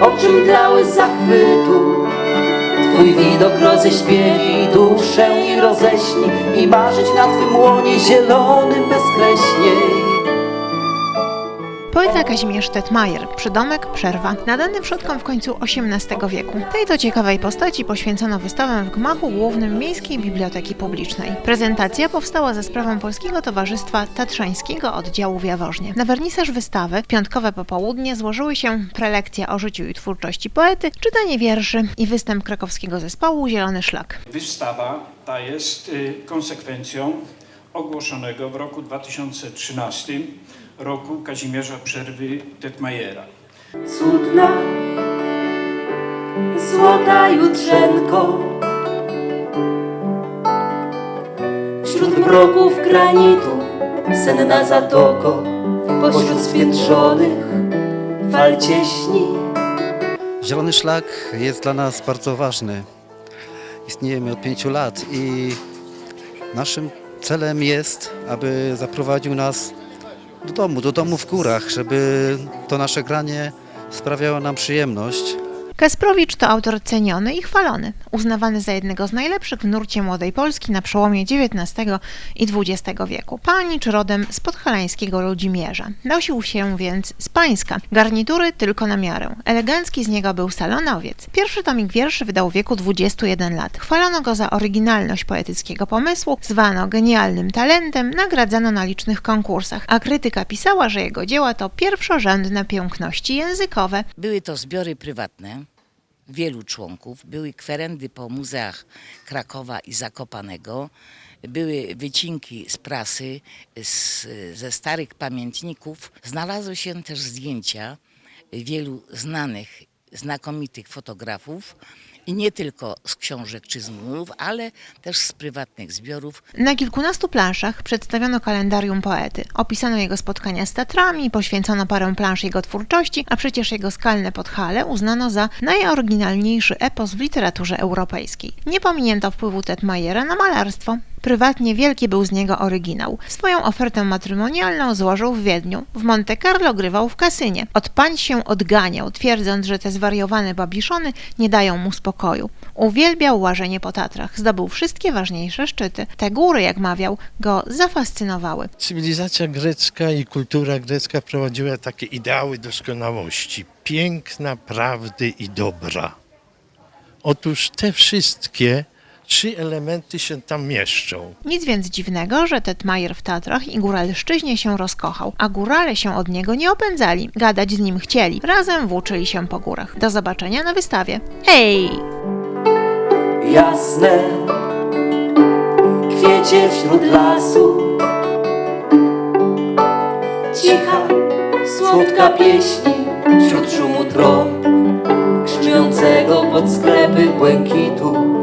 oczy mdlały z zachwytu. Twój widok roześpiewi duszę i roześni i marzyć na Twym łonie zielonym bezkreśniej. Poeta Kazimierz Tetmajer, przydomek Przerwa, nadany przodkom w końcu XVIII wieku. Tej to ciekawej postaci poświęcono wystawę w gmachu głównym Miejskiej Biblioteki Publicznej. Prezentacja powstała za sprawą Polskiego Towarzystwa Tatrzańskiego Oddziału w Jaworznie. Na wernisaż wystawy w piątkowe popołudnie złożyły się prelekcja o życiu i twórczości poety, czytanie wierszy i występ krakowskiego zespołu Zielony Szlak. Wystawa ta jest y, konsekwencją ogłoszonego w roku 2013 roku Kazimierza Przerwy Detmajera. Cudna, złota jutrzenko Wśród mroków granitu, senna zatoko Pośród spiętrzonych fal cieśni Zielony Szlak jest dla nas bardzo ważny. Istniejemy od pięciu lat i naszym celem jest, aby zaprowadził nas do domu, do domu w górach, żeby to nasze granie sprawiało nam przyjemność. Kasprowicz to autor ceniony i chwalony, uznawany za jednego z najlepszych w nurcie młodej Polski na przełomie XIX i XX wieku. Panicz rodem z podhalańskiego Ludzimierza. Nosił się więc z pańska, garnitury tylko na miarę. Elegancki z niego był salonowiec. Pierwszy tomik wierszy wydał w wieku 21 lat. Chwalono go za oryginalność poetyckiego pomysłu, zwano genialnym talentem, nagradzano na licznych konkursach, a krytyka pisała, że jego dzieła to pierwszorzędne piękności językowe, Były to zbiory prywatne wielu członków, były kwerendy po muzeach Krakowa i Zakopanego, były wycinki z prasy, z, ze starych pamiętników. Znalazły się też zdjęcia wielu znanych, znakomitych fotografów i nie tylko z książek czy z murów, ale też z prywatnych zbiorów. Na kilkunastu planszach przedstawiono kalendarium poety. Opisano jego spotkania z Tatrami, poświęcono parę plansz jego twórczości, a przecież jego skalne Podhale uznano za najoryginalniejszy epos w literaturze europejskiej. Nie pominięto wpływu Tetmajera na malarstwo. Prywatnie wielki był z niego oryginał. Swoją ofertę matrymonialną złożył w Wiedniu. W Monte Carlo grywał w kasynie. Od pań się odganiał, twierdząc, że te zwariowane babiszony nie dają mu spokoju. Uwielbiał łażenie po Tatrach. Zdobył wszystkie ważniejsze szczyty. Te góry, jak mawiał, go zafascynowały. Cywilizacja grecka i kultura grecka wprowadziła takie ideały doskonałości, piękna, prawdy i dobra. Otóż te wszystkie trzy elementy się tam mieszczą. Nic więc dziwnego, że Tetmajer w Tatrach i góralszczyźnie się rozkochał, a górale się od niego nie opędzali. Gadać z nim chcieli. Razem włóczyli się po górach. Do zobaczenia na wystawie. Hej! jasne Kwiecie wśród lasu Cicha, słodka pieśni Wśród szumu trąb Grzmiącego pod sklepy błękitu